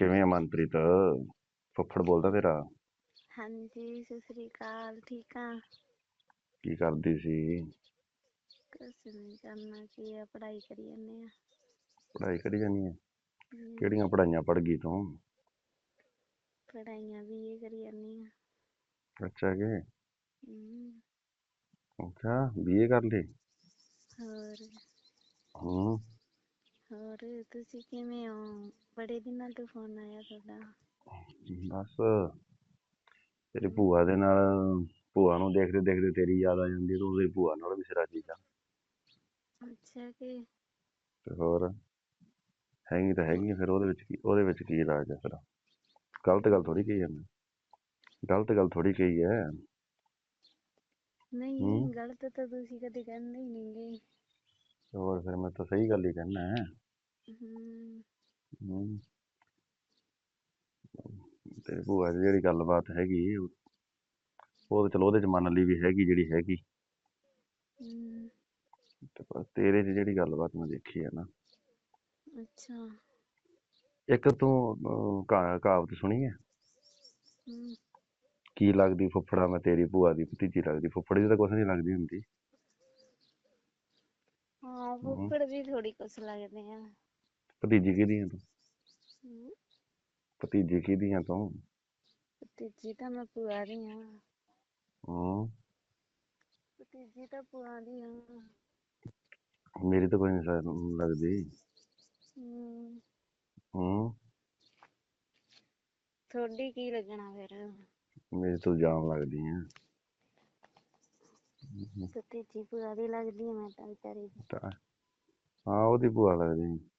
ਕਿਵੇਂ ਆ ਮਨਪ੍ਰੀਤ? ਫੁੱਫੜ ਬੋਲਦਾ ਤੇਰਾ? ਹਾਂਜੀ ਸਤਿ ਸ੍ਰੀ ਅਕਾਲ ਠੀਕ ਆ? ਕੀ ਕਰਦੀ ਸੀ? ਕੁਛ ਨਹੀਂ ਕਰਨਾ ਕੀ ਆ ਪੜ੍ਹਾਈ ਕਰੀ ਜਾਂਦੇ ਆ। ਪੜ੍ਹਾਈ ਕਰੀ ਜਾਨੀ ਹਮ, ਕਿਹੜੀਆਂ ਪੜ੍ਹਾਈਆਂ ਪੜ੍ਹ ਗਈ ਤੂੰ? ਪੜ੍ਹਾਈਆਂ ਵੀ ਇਹ ਕਰੀ ਜਾਂਦੇ ਆ। ਅੱਛਾ ਕਿ? ਹਮ, ਅੱਛਾ ਬੀਏ ਕਰ ਲਈ? ਹੋਰ? ਹੂੰ। ਹੋਰ ਤੁਸੀਂ ਕਿਵੇਂ ਹੋ? ਬੜੇ ਦਿਨਾਂ ਤੋਂ ਫੋਨ ਆਇਆ ਤੁਹਾਡਾ। ਬਸ ਤੇਰੀ ਭੂਆ ਦੇ ਨਾਲ ਭੂਆ ਨੂੰ ਦੇਖਦੇ ਦੇਖਦੇ ਤੇਰੀ ਯਾਦ ਆ ਜਾਂਦੀ ਹੈ ਤੂੰ ਤੇਰੀ ਭੂਆ ਨਾਲ ਵੀ ਸਿਰਾ ਆ ਅੱਛਾ ਕਿ ਤੇ ਹੋਰ ਹੈਗੀ ਤਾਂ ਹੈਗੀ ਆ, ਫਿਰ ਉਹਦੇ ਵਿੱਚ ਕੀ ਉਹਦੇ ਵਿੱਚ ਕੀ ਰਾਜ ਹੈ ਫਿਰ ਗਲਤ ਗੱਲ ਥੋੜੀ ਕਹੀ ਜਾਂਦਾ। ਗਲਤ ਗੱਲ ਥੋੜੀ ਕਹੀ ਹੈ ਨਹੀਂ ਹਮ। ਗਲਤ ਤਾਂ ਤੁਸੀਂ ਕਦੇ ਕਹਿੰਦੇ ਹੀ ਨਹੀਂਗੇ ਤੇ ਹੋਰ ਫਿਰ ਮੈਂ ਤਾਂ ਸਹੀ ਗੱਲ ਹੀ ਕਹਿਣਾ ਹੈ ਹਮ ਹੂੰ। ਤੇ ਭੂਆ ਦੀ ਜਿਹੜੀ ਗੱਲਬਾਤ ਹੈਗੀ ਉਹ ਉਹ ਤਾਂ ਚਲੋ ਉਹਦੇ ਚ ਮੰਨ ਲਈ ਵੀ ਹੈਗੀ ਜਿਹੜੀ ਹੈਗੀ। ਹਮ, ਤੇ ਪਰ ਤੇਰੇ ਚ ਜਿਹੜੀ ਗੱਲਬਾਤ ਮੈਂ ਦੇਖੀ ਹੈ ਨਾ। ਅੱਛਾ। ਇੱਕ ਤੂੰ ਅਹ, ਕਹਾ- ਕਹਾਵਤ ਸੁਣੀ ਹੈ। ਹਮ, ਕੀ ਲੱਗਦੀ ਫੁੱਫੜਾ ਮੈਂ ਤੇਰੀ ਭੂਆ ਦੀ ਭਤੀਜੀ ਲੱਗਦੀ? ਫੁੱਫੜੀ ਦੀ ਤਾਂ ਕੁਛ ਨਹੀਂ ਲੱਗਦੀ ਹੁੰਦੀ। ਹਾਂ ਫੁੱਫੜ ਵੀ ਥੋੜੀ ਕੁਛ ਲੱਗਦੇ ਆ। ਭਤੀਜੀ ਕਿਹਦੀ ਆ ਤੂੰ? ਹਮ, ਭਤੀਜੀ ਕਿਹਦੀ ਆ ਤੂੰ? ਭਤੀਜੀ ਤਾਂ ਮੈਂ ਭੂਆ ਦੀ ਆ। ਹੂੰ। ਭਤੀਜੀ ਤਾਂ ਭੂਆ ਦੀ ਆ। ਮੇਰੀ ਤਾਂ ਕੋਈ ਨਹੀਂ ਲੱਗਦੀ। ਹਮ, ਹੂੰ। ਤੁਹਾਡੀ ਕੀ ਲੱਗਣਾ ਫਿਰ? ਮੇਰੀ ਤੋਂ ਜਾਮ ਲੱਗਦੀ ਆ। ਭਤੀਜੀ ਭੂਆ ਦੀ ਲੱਗਦੀ ਆ ਮੈਂ ਤਾਂ ਵਿਚਾਰੀ ਦੀ। ਤਾਂ ਹਾਂ ਉਹਦੀ ਭੂਆ ਲੱਗਦੀ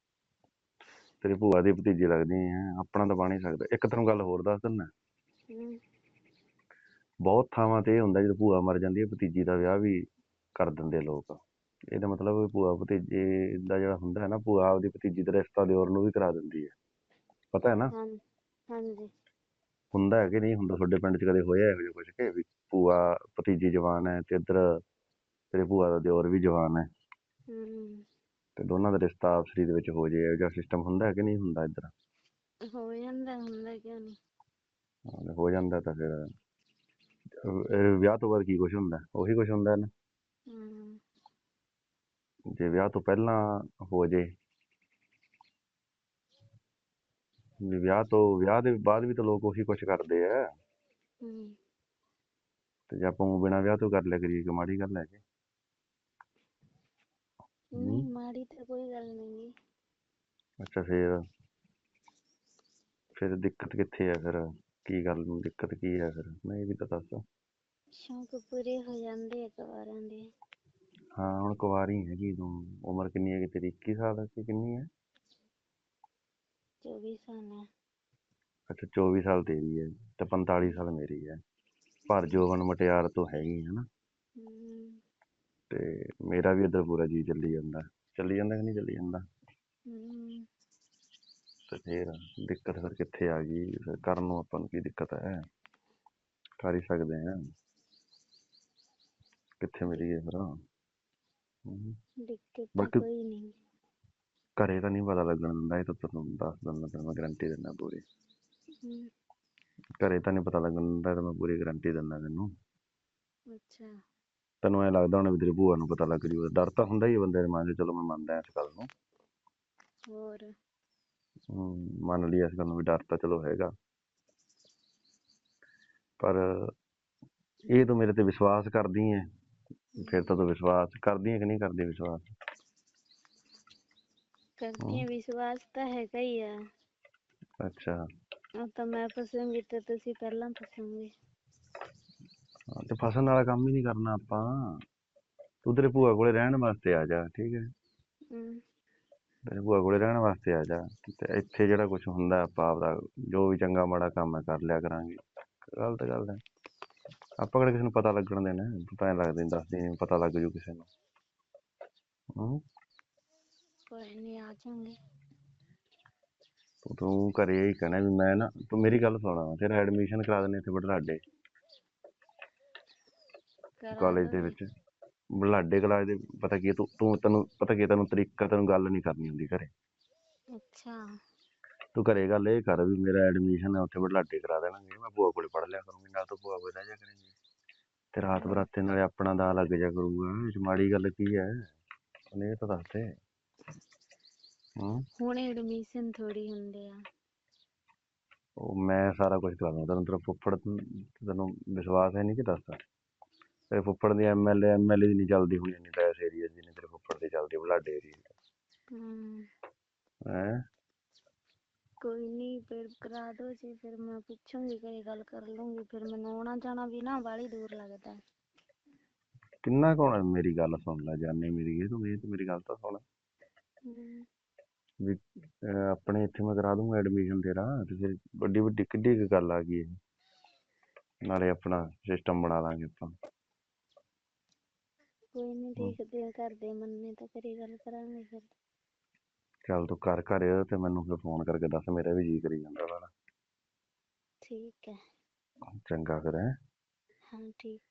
ਤੇਰੀ ਭੂਆ ਦੀ ਭਤੀਜੀ ਲੱਗਦੀ ਆ ਆਪਣਾ ਤਾਂ ਬਣ ਹੀ ਸਕਦਾ। ਇੱਕ ਤੈਨੂੰ ਗੱਲ ਹੋਰ ਦੱਸ ਦਿੰਦਾ। ਹਮ, ਬਹੁਤ ਥਾਵਾਂ ਤੇ ਇਹ ਹੁੰਦਾ ਜਦੋਂ ਭੂਆ ਮਰ ਜਾਂਦੀ ਹੈ ਭਤੀਜੀ ਦਾ ਵਿਆਹ ਵੀ ਕਰ ਦਿੰਦੇ ਲੋਕ। ਇਹਦਾ ਮਤਲਬ ਵੀ ਭੂਆ ਭਤੀਜੇ ਦਾ ਜਿਹੜਾ ਹੁੰਦਾ ਹੈ ਨਾ ਭੂਆ ਆਪਦੀ ਭਤੀਜੀ ਦਾ ਰਿਸ਼ਤਾ ਦਿਓਰ ਨੂੰ ਵੀ ਕਰਾ ਦਿੰਦੀ ਹੈ। ਪਤਾ ਹੈ ਨਾ? ਹਾਂ ਹਾਂਜੀ। ਹੁੰਦਾ ਹੈ ਕਿ ਨਹੀਂ? ਹੁੰਦਾ ਤੁਹਾਡੇ ਪਿੰਡ 'ਚ ਕਦੇ ਹੋਇਆ ਇਹੋ ਜਿਹਾ ਕੁਝ ਕਿ ਵੀ ਭੂਆ ਭਤੀਜੀ ਜਵਾਨ ਹੈ ਤੇ ਇੱਧਰ ਤੇਰੇ ਭੂਆ ਦਾ ਦਿਓਰ ਵੀ ਜਵਾਨ ਹੈ? ਹਮ, ਤੇ ਦੋਨਾਂ ਦਾ ਰਿਸ਼ਤਾ ਆਪਸਰੀ ਦੇ ਵਿੱਚ ਹੋ ਜੇ ਇਹੋ ਜਿਹਾ ਸਿਸਟਮ ਹੁੰਦਾ ਹੈ ਕਿ ਨਹੀਂ ਹੁੰਦਾ ਇੱਧਰ? ਹੋ ਜਾਂਦਾ ਹੁੰਦਾ ਕਿਉਂ ਨਹੀਂ? ਹਾਂ, ਜਾਂਦਾ ਤਾਂ ਫਿਰ ਅਹ, ਇਹ ਵਿਆਹ ਤੋਂ ਬਾਅਦ ਕੀ ਕੁਝ ਹੁੰਦਾ? ਉਹੀ ਕੁਝ ਹੁੰਦਾ ਹੈ ਨਾ। ਹਮ, ਜੇ ਵਿਆਹ ਤੋਂ ਪਹਿਲਾਂ ਹੋ ਜੇ ਵੀ ਵਿਆਹ ਤੋਂ ਵਿਆਹ ਦੇ ਬਾਅਦ ਵੀ ਤਾਂ ਲੋਕ ਉਹੀ ਕੁਝ ਕਰਦੇ ਆ। ਹਮ, ਤੇ ਜੇ ਆਪਾਂ ਬਿਨਾਂ ਵਿਆਹ ਤੋਂ ਕਰ ਲਿਆ ਕਰੀਏ ਕਿ ਮਾੜੀ ਗੱਲ ਹੈ ਕਿ? ਮਾੜੀ ਤਾਂ ਕੋਈ ਗੱਲ ਨਹੀਂ ਅੱਛਾ ਫਿਰ? ਫਿਰ ਦਿੱਕਤ ਕਿੱਥੇ ਹੈ ਫਿਰ? ਕੀ ਗੱਲ ਨੂੰ ਦਿੱਕਤ ਕੀ ਹੈ ਫਿਰ? ਮੈਂ ਇਹ ਵੀ ਤਾਂ ਦੱਸ। ਸ਼ੌਂਕ ਪੂਰੇ ਹੋ ਜਾਂਦੇ ਆ ਕਵਾਰਾਂ ਦੇ। ਹਾਂ ਹੁਣ ਕੁਵਾਰੀ ਹੈਗੀ ਤੂੰ। ਉਮਰ ਕਿੰਨੀ ਹੈਗੀ ਤੇਰੀ? 21 ਸਾਲ ਕਿ ਕਿੰਨੀ ਹੈ 24 ਸਾਲ ਆ। ਅੱਛਾ 24 ਸਾਲ ਤੇਰੀ ਹੈ ਤੇ 45 ਸਾਲ ਮੇਰੀ ਹੈ ਪਰ ਜੋਬਨ ਮਟਿਆਰ ਤੋਂ ਹੈਗੀ ਹੈ ਨਾ। ਹਮ, ਤੇ ਮੇਰਾ ਵੀ ਇੱਧਰ ਪੂਰਾ ਜੀ ਚੱਲੀ ਜਾਂਦਾ। ਚੱਲੀ ਜਾਂਦਾ ਕਿ ਨਹੀਂ ਚੱਲੀ ਜਾਂਦਾ? ਹਮ, ਤੇ ਫਿਰ ਦਿੱਕਤ ਫਿਰ ਕਿੱਥੇ ਆ ਗਈ? ਫਿਰ ਕਰਨ ਨੂੰ ਆਪਾਂ ਨੂੰ ਕੀ ਦਿੱਕਤ ਹੈ? ਕਰ ਹੀ ਸਕਦੇ ਆ ਕਿੱਥੇ ਮਿਲੀਏ ਫਿਰ? ਹਮ, ਦਿੱਕਤ ਤਾਂ ਬਾਕੀ- ਕੋਈ ਨਹੀਂ। ਘਰੇ ਤਾਂ ਨਹੀਂ ਪਤਾ ਲੱਗਣ ਦਿੰਦਾ ਇਹ ਤਾਂ ਤੈਨੂੰ ਦੱਸ ਦਿੰਦਾ ਮੈਂ ਗਰੰਟੀ ਦਿੰਦਾ ਪੂਰੀ। ਹਮ, ਘਰੇ ਤਾਂ ਨਹੀਂ ਪਤਾ ਲੱਗਣ ਦਿੰਦਾ ਇਹ ਤਾਂ ਮੈਂ ਪੂਰੀ ਗਰੰਟੀ ਦਿੰਦਾ ਤੈਨੂੰ। ਅੱਛਾ। ਤੈਨੂੰ ਐ ਲੱਗਦਾ ਹੁਣ ਵੀ ਤੇਰੀ ਭੂਆ ਨੂੰ ਪਤਾ ਲੱਗ ਜੂਗਾ ਡਰ ਤਾਂ ਹੁੰਦਾ ਹੀ ਹੈ ਬੰਦੇ ਦੇ ਮਨ 'ਚ ਚਲੋ ਮੈਂ ਮੰਨਦਾ ਇਸ ਗੱਲ ਨੂੰ। ਹੋਰ? ਹਮ, ਮੰਨ ਲਈ ਇਸ ਗੱਲ ਨੂੰ ਵੀ ਡਰ ਤਾਂ ਚਲੋ ਹੈਗਾ। ਪਰ ਇਹ ਤੂੰ ਮੇਰੇ ਤੇ ਵਿਸ਼ਵਾਸ ਕਰਦੀ ਹੈ ਫਿਰ ਤਾਂ ਤੂੰ ਵਿਸ਼ਵਾਸ ਕਰਦੀ ਹੈ ਕਿ ਨਹੀਂ ਕਰਦੀ ਵਿਸ਼ਵਾਸ? ਕਰਦੀ ਆ ਵਿਸ਼ਵਾਸ ਤਾਂ ਹੈਗਾ ਹੀ ਆ। ਅੱਛਾ। ਤਾਂ ਮੈਂ ਫਸੂੰਗੀ ਤੇ ਤੁਸੀਂ ਪਹਿਲਾਂ ਫਸੋਗੇ ਹਾਂ, ਤੇ ਫਸਣ ਵਾਲਾ ਕੰਮ ਹੀ ਨਹੀਂ ਕਰਨਾ ਆਪਾਂ। ਤੂੰ ਤੇਰੇ ਭੂਆ ਕੋਲੇ ਰਹਿਣ ਵਾਸਤੇ ਆ ਜਾ ਠੀਕ ਹੈ? ਤੇਰੇ ਭੂਆ ਕੋਲੇ ਰਹਿਣ ਵਾਸਤੇ ਆ ਜਾ। ਤੇ ਇੱਥੇ ਜਿਹੜਾ ਕੁਝ ਹੁੰਦਾ ਆਪਾਂ ਆਪਦਾ ਜੋ ਵੀ ਚੰਗਾ ਮਾੜਾ ਕੰਮ ਹੈ ਕਰ ਲਿਆ ਕਰਾਂਗੇ। ਗਲਤ ਗੱਲ ਹੈ। ਆਪਾਂ ਕਿਹੜਾ ਕਿਸੇ ਨੂੰ ਪਤਾ ਲੱਗਣ ਦੇਣਾ ਹੈ? ਤੂੰ ਤਾਂ ਐਂ ਲੱਗਦਾ ਦੱਸਦੀ ਨਹੀਂ ਪਤਾ ਲੱਗ ਜੂ ਕਿਸੇ ਨੂੰ। ਹੂੰ। ਕੋਈ ਨਹੀਂ ਆ ਜਾਵਾਂਗੇ। ਤੂੰ ਤੂੰ ਘਰੇ ਹੀ ਕਹਿਣਾ ਵੀ ਮੈਂ ਨਾ ਤੂੰ ਮੇਰੀ ਗੱਲ ਸੁਣਾ ਤੇਰਾ ਐਡਮਿਸ਼ਨ ਕਰਾ ਦਿੰਦੇ ਇੱਥੇ ਕਰਾ ਕਾਲਜ ਦੇ। ਵਿੱਚ। ਬੜਲਾਡੇ ਕਾਲਜ ਦੇ ਪਤਾ ਕੀ ਹੈ, ਤੂੰ ਤੂੰ ਤੈਨੂੰ ਪਤਾ ਕੀ ਹੈ, ਤੈਨੂੰ ਤਰੀਕਾ ਤੈਨੂੰ ਗੱਲ ਨਹੀਂ ਕਰਨੀ ਹੁੰਦੀ ਘਰੇ। ਅੱਛਾ। ਤੂੰ ਘਰੇ ਗੱਲ ਇਹ ਕਰ ਵੀ ਮੇਰਾ ਐਡਮਿਸ਼ਨ ਉੱਥੇ ਬੜਲਾਡੇ ਕਰਾ ਦੇਣਗੇ ਮੈਂ ਭੂਆ ਕੋਲੇ ਪੜ ਲਿਆ ਕਰੂੰਗੀ ਨਾਲ ਤੂੰ ਭੂਆ ਕੋਲ ਰਹਿ ਜਾ ਕਰੇਂਗੀ। ਤੇ ਰਾਤ ਬਰਾਤੇ ਨਾਲੇ ਆਪਣਾ ਦਾ ਲੱਗ ਜਾ ਕਰੂਗਾ ਇਹ 'ਚ ਮਾੜੀ ਗੱਲ ਕੀ ਹੈ? ਉਹਨੇ ਇਹ ਤਾਂ ਦੱਸ ਦੇ ਹੂੰ। ਹੁਣ ਐਡਮਿਸ਼ਨ ਥੋੜੀ ਹੁੰਦੇ ਆ। ਉਹ ਮੈਂ ਸਾਰਾ ਕੁਝ ਕਰਾ ਤੈਨੂੰ ਤੇਰਾ ਫੁੱਫੜ ਤੈਨੂੰ ਵਿਸ਼ਵਾਸ ਹੈ ਨਹੀਂ ਕਿ ਦੱਸਦਾ? ਤੇਰੇ ਫੁੱਫੜ ਦੀ ਐਮਐਲਏ ਐਮਐਲਏ ਦੀ ਨਹੀਂ ਚੱਲਦੀ ਹੋਣੀ ਇੰਨੀ ਤਾਂ ਇਸ ਏਰੀਆ ਦੀ ਜਿੰਨੀ ਤੇਰੇ ਫੁੱਫੜ ਦੀ ਚੱਲਦੀ ਬਲਾਡੇ ਏਰੀਆ ਹਮ ਹੈ। ਕੋਈ ਨਹੀਂ ਫਿਰ ਕਰਾ ਦੋ ਜੀ ਫਿਰ ਮੈਂ ਪੁੱਛੂੰਗੀ ਘਰੇ ਗੱਲ ਕਰ ਲੂੰਗੀ ਫਿਰ ਮੈਨੂੰ ਆਉਣਾ ਜਾਣਾ ਵੀ ਨਾ ਬਾਹਲੀ ਦੂਰ ਲੱਗਦਾ। ਕਿੰਨਾ ਕੌਣ ਮੇਰੀ ਗੱਲ ਸੁਣ ਲੈ ਜਾਨੇ ਮੇਰੀ ਇਹ ਤੂੰ ਇਹ ਤੇ ਮੇਰੀ ਗੱਲ ਤਾਂ ਸੁਣ। ਹਮ ਵੀ ਅਹ ਆਪਣੇ ਇੱਥੇ ਮੈਂ ਕਰਾ ਦੂੰਗਾ ਐਡਮਿਸ਼ਨ ਤੇਰਾ ਤੇ ਫਿਰ ਵੱਡੀ ਵੱਡੀ ਕਿੱਡੀ ਕੁ ਗੱਲ ਆ ਗਈ ਇਹ। ਨਾਲੇ ਆਪਣਾ ਸਿਸਟਮ ਬਣਾ ਲਾਂਗੇ ਆਪਾਂ। ਕੋਈ ਨਹੀਂ ਦੇਖਦੇ ਆ ਕਰਦੇ ਮੰਨੇ ਤਾਂ ਘਰੇ ਗੱਲ ਕਰਾਂਗੇ ਫਿਰ। ਚੱਲ ਤੂੰ ਕਰ ਘਰ ਤੇ ਮੈਨੂੰ ਫਿਰ ਫੋਨ ਕਰਕੇ ਦੱਸ ਮੇਰਾ ਵੀ ਜੀ ਕਰੀ ਜਾਂਦਾ ਵਾ। ਠੀਕ ਹੈ। ਚੰਗਾ ਫਿਰ ਹੈਂ। ਹਾਂ ਠੀਕ।